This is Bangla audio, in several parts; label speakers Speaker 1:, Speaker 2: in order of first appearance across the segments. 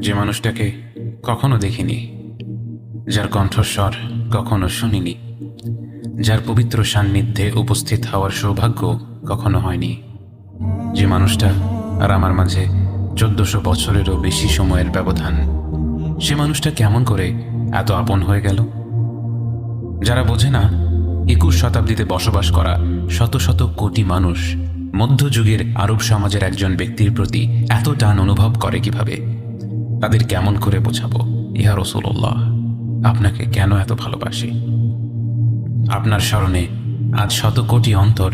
Speaker 1: যে মানুষটাকে কখনো দেখিনি, যার কণ্ঠস্বর কখনো শুনিনি, যার পবিত্র সান্নিধ্যে উপস্থিত হওয়ার সৌভাগ্য কখনো হয়নি। যে মানুষটা আর আমার মাঝে চোদ্দশো বছরেরও বেশি সময়ের ব্যবধান, সে মানুষটা কেমন করে এত আপন হয়ে গেল? যারা বোঝে না, একুশ শতাব্দীতে বসবাস করা শত শত কোটি মানুষ মধ্যযুগের আরব সমাজের একজন ব্যক্তির প্রতি এত টান অনুভব করে কীভাবে? তাদের কেমন করে বোঝাবো? ইহা রসুল্লাহ আপনাকে কেন এত ভালোবাসি? আপনার স্মরণে আজ শত কোটি অন্তর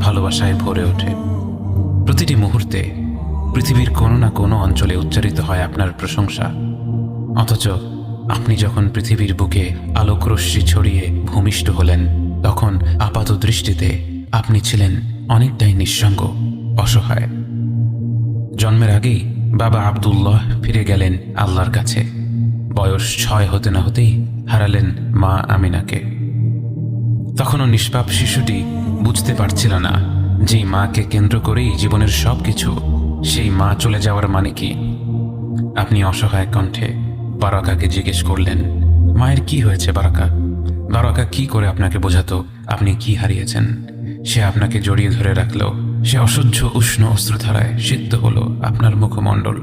Speaker 1: ভালোবাসায় ভরে ওঠে। প্রতিটি মুহূর্তে পৃথিবীর কোনো না কোনো অঞ্চলে উচ্চারিত হয় আপনার প্রশংসা। অথচ আপনি যখন পৃথিবীর বুকে আলোকরশ্মি ছড়িয়ে ভূমিষ্ঠ হলেন, তখন আপাত দৃষ্টিতে আপনি ছিলেন অনেকটাই নিঃসঙ্গ, অসহায়। জন্মের আগেই বাবা আবদুল্লাহ ফিরে গেলেন আল্লাহর কাছে। বয়স ছয় হতে না হতেই হারালেন মা আমিনাকে। তখনও নিষ্পাপ শিশুটি বুঝতে পারছিল না যেই মাকে কেন্দ্র করেই জীবনের সব কিছু সেই মা চলে যাওয়ার মানে কি। আপনি অসহায় কণ্ঠে বারাকাকে জিজ্ঞেস করলেন, মায়ের কি হয়েছে বারাকা? বারাকা কি করে আপনাকে বোঝাতো? আপনি কি হারিয়েছেন? সে আপনাকে জড়িয়ে ধরে রাখল। সে অসহ্য উষ্ণ অস্ত্রধারায় সিদ্ধ হলো আপনার মুখমণ্ডল।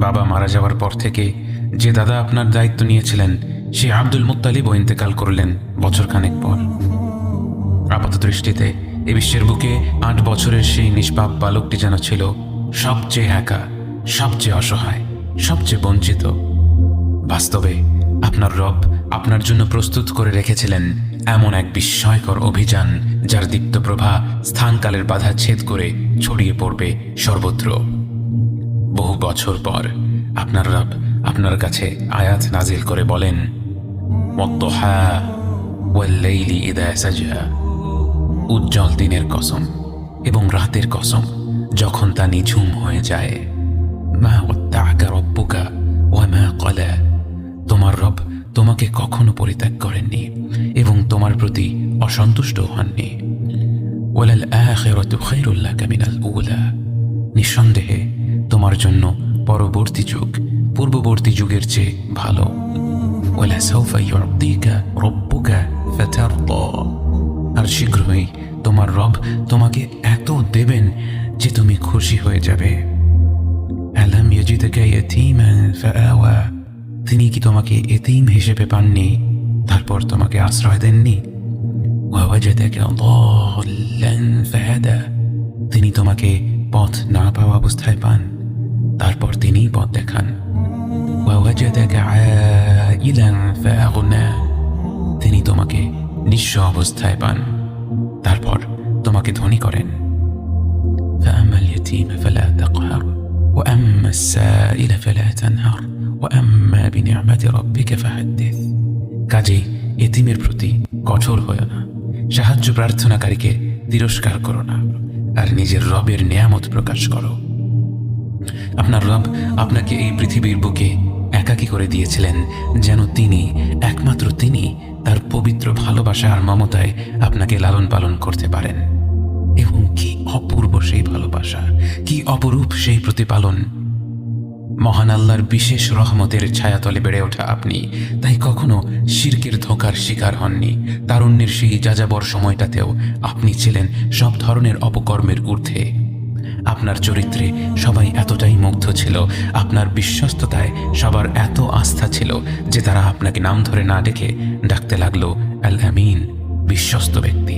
Speaker 1: বাবা মারা যাওয়ার পর থেকে যে দাদা আপনার দায়িত্ব নিয়েছিলেন, সে আব্দুল মুত্তালিবও ইন্তেকাল করলেন বছরখানেক পর। আপাত দৃষ্টিতে এ বিশ্বের বুকে আট বছরের সেই নিষ্পাপ বালকটি যেন ছিল সবচেয়ে একা, সবচেয়ে অসহায়, সবচেয়ে বঞ্চিত। বাস্তবে আপনার রব আপনার জন্য প্রস্তুত করে রেখেছিলেন এমন এক বিস্ময়কর অভিযান যার দীপ্ত প্রভা স্থানকালের বাধা ছেদ করে ছড়িয়ে পড়বে সর্বত্র। বহু বছর পর আপনার রব আপনার কাছে আয়াত নাজিল করে বলেন উজ্জ্বল দিনের কসম এবং রাতের কসম যখন তা নিঝুম হয়ে যায়। মা মা কলা তোমার রব তোমাকে কখনো পরিত্যাগ করেননি। তোমার প্রতি অসন্তুষ্ট হননি। ওয়ালাল আখিরাতু খায়রুল লাকা মিনাল উলা। নিঃসন্দেহে তোমার জন্য পরবর্তী যুগ, পূর্ববর্তী যুগের চেয়ে ভালো। রব্বুকা আর শীঘ্রই তোমার রব তোমাকে এত দেবেন যে তুমি খুশি হয়ে যাবে। আলাম ইয়াজিদাকা ইয়াতীমান ফাআওয়া। তিনি কি তোমাকে এতিম হিসেবে পাননি? তারপর তোমাকে আশ্রয় দেননি ওয়াওয়াজাদাকা দাল্লান ফাহাদা তিনি তোমাকে পথ না পাওয়া অবস্থায় পান তারপর তিনিই পথ দেখান ওয়াওয়াজাদাকা আইলান ফাআগনা তিনি তোমাকে নিঃস্ব অবস্থায় পান তারপর তোমাকে ধনী করেন فأما اليتيم فلا تقهر وأما السائل فلا تنهر وأما بنعمة ربك فحدث কাজেই এতিমের প্রতি কঠোর হয় না। সাহায্য প্রার্থনাকারীকে তিরস্কার করো না আর নিজের রবের নিয়ামত প্রকাশ করো। আপনার রব আপনাকে এই পৃথিবীর বুকে একাকী করে দিয়েছিলেন যেন তিনি, একমাত্র তিনি, তার পবিত্র ভালোবাসা আর মমতায় আপনাকে লালন পালন করতে পারেন। এবং কি অপূর্ব সেই ভালোবাসা, কি অপরূপ সেই প্রতিপালন মহান আল্লাহর বিশেষ রহমতের ছায়াতলে বেড়ে ওঠা আপনি। তাই কখনো শির্কের ধোকার শিকার হননি। তারুণ্যের সেই যাযাবর সময়টাতেও আপনি ছিলেন সব ধরনের অপকর্মের ঊর্ধ্বে। আপনার চরিত্রে সবাই এতটাই মুগ্ধ ছিল, আপনার বিশ্বস্ততায় সবার এত আস্থা ছিল যে তারা আপনাকে নাম ধরে না ডেকে ডাকতে লাগল আল আমিন বিশ্বস্ত ব্যক্তি।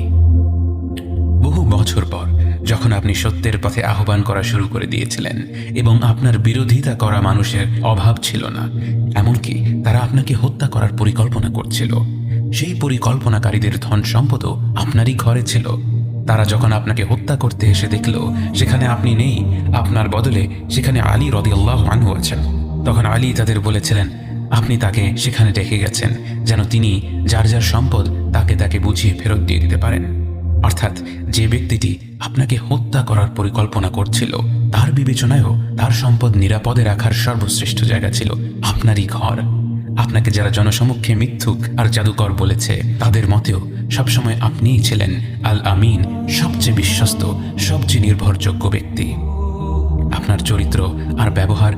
Speaker 1: বহু বছর পর যখন আপনি সত্যের পথে আহ্বান করা শুরু করে দিয়েছিলেন এবং আপনার বিরোধিতা করা মানুষের অভাব ছিল না, এমনকি তারা আপনাকে হত্যা করার পরিকল্পনা করছিল। সেই পরিকল্পনাকারীদের ধন সম্পদও আপনারই ঘরে ছিল। তারা যখন আপনাকে হত্যা করতে এসে দেখল, সেখানে আপনি নেই, আপনার বদলে সেখানে আলী রদিয়াল্লাহ আনহু আছেন। তখন আলী তাদের বলেছিলেন, আপনি তাকে সেখানে রেখে গেছেন, যেন তিনি যার যার সম্পদ তাকে তাকে বুঝিয়ে ফেরত দিয়ে দিতে পারেন। অর্থাৎ যে ব্যক্তিটি আপনাকে হত্যা করার পরিকল্পনা করছিল, তার বিবেচনায়ও তার সম্পদ নিরাপদে রাখার সর্বশ্রেষ্ঠ জায়গা ছিল আপনারই ঘর। আপনাকে যারা জনসমক্ষে মিথ্যুক আর জাদুকর বলেছে, তাদের মতেও সবসময় আপনিই ছিলেন আল আমিন সবচেয়ে বিশ্বস্ত, সবচেয়ে নির্ভরযোগ্য ব্যক্তি। আপনার চরিত্র আর ব্যবহার